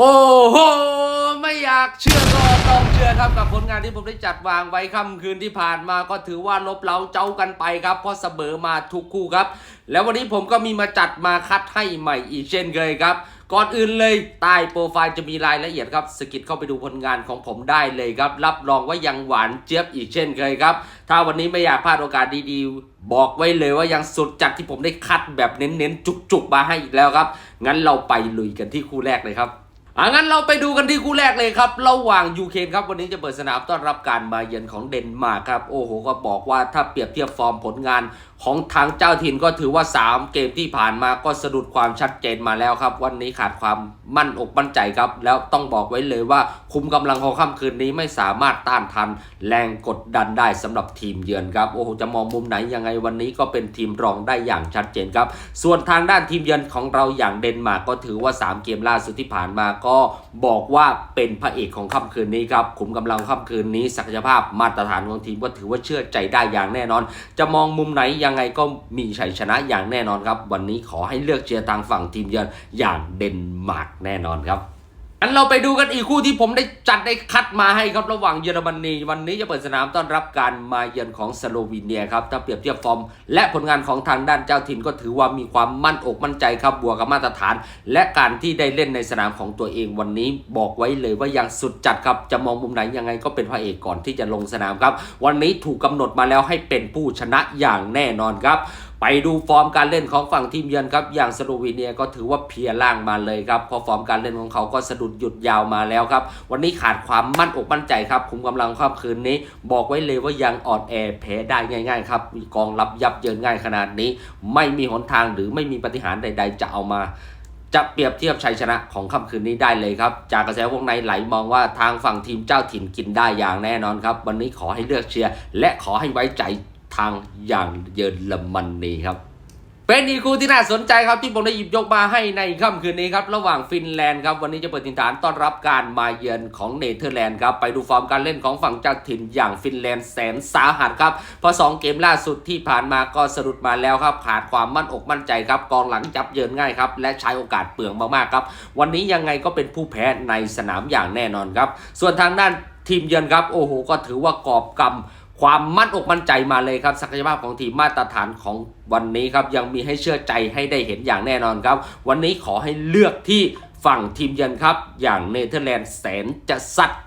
โอ้โห ไม่อยากเชื่อก็ต้องเชื่อครับกับผลงานที่ผมได้จัดวางไว้ค่ำคืนที่ผ่านมาก็ถือว่าลบเล้าเจ้ากันไปครับ เพราะเสมอมาทุกคู่ครับ แล้ววันนี้ผมก็มีมาจัดมาคัดให้ใหม่อีกเช่นเคยครับ ก่อนอื่นเลยใต้โปรไฟล์จะมีรายละเอียดครับสกิดเข้าไปดูผลงานของผมได้เลยครับ รับรองว่ายังหวานเจี๊ยบอีกเช่นเคยครับ ถ้าวันนี้ไม่อยากพลาดโอกาสดีๆ บอกไว้เลยว่ายังสุดจัดที่ผมได้คัดแบบเน้นๆจุกๆมาให้อีกแล้วครับ งั้นเราไปลุยกันที่คู่แรกเลยครับ อะงั้นเราไปดูกันที่คู่แรกเลยครับ ระหว่างยูเครนครับวันนี้จะเปิดสนามต้อนรับการมาเยือนของเดนมาร์กครับ โอ้โห ก็บอกว่าถ้าเปรียบเทียบฟอร์มผลงานของทางเจ้าถิ่นก็ถือว่า 3 เกมที่ผ่านมาก็สะดุดความชัดเจนมาแล้วครับ วันนี้ขาดความมั่นอกมั่นใจครับ แล้วต้องบอกไว้เลยว่าคุมกำลังของค่ำคืนนี้ไม่สามารถต้านทัน แรงกดดันได้สำหรับทีมเยือนครับ โอ้โห จะมองมุมไหนยังไงวันนี้ก็เป็นทีมรองได้อย่างชัดเจนครับ ส่วนทางด้านทีมเยือนของเราอย่างเดนมาร์กก็ถือว่า 3 เกมล่าสุดที่ผ่านมาก็บอกว่าเป็นพระเอกของค่ำคืนนี้ครับขุมกำลังค่ำคืนนี้ ศักยภาพมาตรฐานของทีมก็ถือว่าเชื่อใจได้อย่างแน่นอน จะมองมุมไหนยังไงก็มีชัยชนะอย่างแน่นอนครับ วันนี้ขอให้เลือกเชียร์ทางฝั่งทีมเยือนอย่างเดนมาร์กแน่นอนครับ งั้นเราไปดูกันอีกคู่ที่ผมได้จัดได้คัดมาให้ครับระหว่างเยอรมนีวันนี้จะเปิดสนามต้อนรับการมาเยือนของสโลวีเนียครับถ้าเปรียบเทียบฟอร์ม และผลงานของทางด้านเจ้าถิ่นก็ถือว่ามีความมั่นอกมั่นใจครับบวกกับมาตรฐาน และการที่ได้เล่นในสนามของตัวเองวันนี้ บอกไว้เลยว่ายังสุดจัดครับจะมองมุมไหนยังไงก็เป็นพระเอกก่อนที่จะลงสนามครับ วันนี้ถูกกำหนดมาแล้วให้เป็นผู้ชนะอย่างแน่นอนครับ ไปดูฟอร์มการเล่นของฝั่งทีมเยือนครับ อย่างสโลวีเนียก็ถือว่าเพียล่างมาเลยครับเพอฟอร์มการเล่นของเขาก็สะดุดหยุดยาวมาแล้วครับ วันนี้ขาดความมั่นอกมั่นใจครับคุมกำลังความคืนนี้ บอกไว้เลยว่ายังอ่อนแอแพ้ได้ง่าย ๆ ครับกองรับยับเยินง่ายขนาดนี้ ไม่มีหนทางหรือไม่มีปฏิหารใด ๆ จะเอามาจะเปรียบเทียบชัยชนะของค่ำคืนนี้ได้เลยครับ จากกระแสวงในไหลมองว่าทางฝั่งทีมเจ้าถิ่นกินได้อย่างแน่นอนครับ วันนี้ขอให้เลือกเชียร์และขอให้ไว้ใจ ทางอย่างเยอรมนนีครับ เป็นอีกคู่ที่น่าสนใจครับที่ผมได้หยิบยกมาให้ในค่ำคืนนี้ครับ ระหว่างฟินแลนด์ครับ วันนี้จะเปิดถิ่นฐานต้อนรับการมาเยือนของเนเธอร์แลนด์ครับ ไปดูฟอร์มการเล่นของฝั่งเจ้าถิ่นอย่างฟินแลนด์แสนสาหัสครับ เพราะสองเกมล่าสุดที่ผ่านมาก็สะดุดมาแล้วครับขาดความมั่นอกมั่นใจครับกองหลังจับเยินง่ายครับและใช้โอกาสเปลืองมากๆครับ วันนี้ยังไงก็เป็นผู้แพ้ในสนามอย่างแน่นอนครับ ส่วนทางด้านทีมเยือนครับโอ้โหก็ถือว่ากอบกำ ความมั่นอกมั่นใจมาเลยครับศักยภาพของทีมมาตรฐานของวันนี้ครับยังมีให้เชื่อใจให้ได้เห็นอย่างแน่นอนครับ วันนี้ขอให้เลือกที่ฝั่งทีมเยือนครับ อย่างเนเธอร์แลนด์แสนจะสัตว์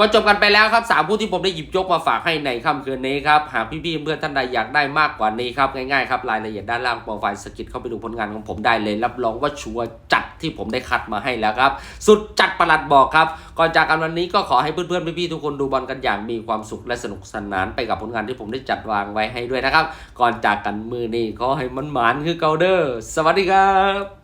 ก็จบกันไปแล้วครับสามผู้ที่ผมได้หยิบยกมาฝากให้ในค่ำคืนนี้ครับ หากพี่ๆเพื่อนท่านใดอยากได้มากกว่านี้ครับ ง่ายๆครับรายละเอียดด้านล่างโปรไฟล์สกิดเข้าไปดูผลงานของผมได้เลย รับรองว่าชัวร์จัด ที่ผมได้คัดมาให้แล้วครับ สุดจัดประหลัดบอกครับ ก่อนจากกันวันนี้ก็ขอให้เพื่อนๆพี่ๆทุกคนดูบอลกันอย่างมีความสุขและสนุกสนานไปกับผลงานที่ผมได้จัดวางไว้ให้ด้วยนะครับ ก่อนจากกันมือนี้ขอให้มันหมานคือเกาเดอร์สวัสดีครับ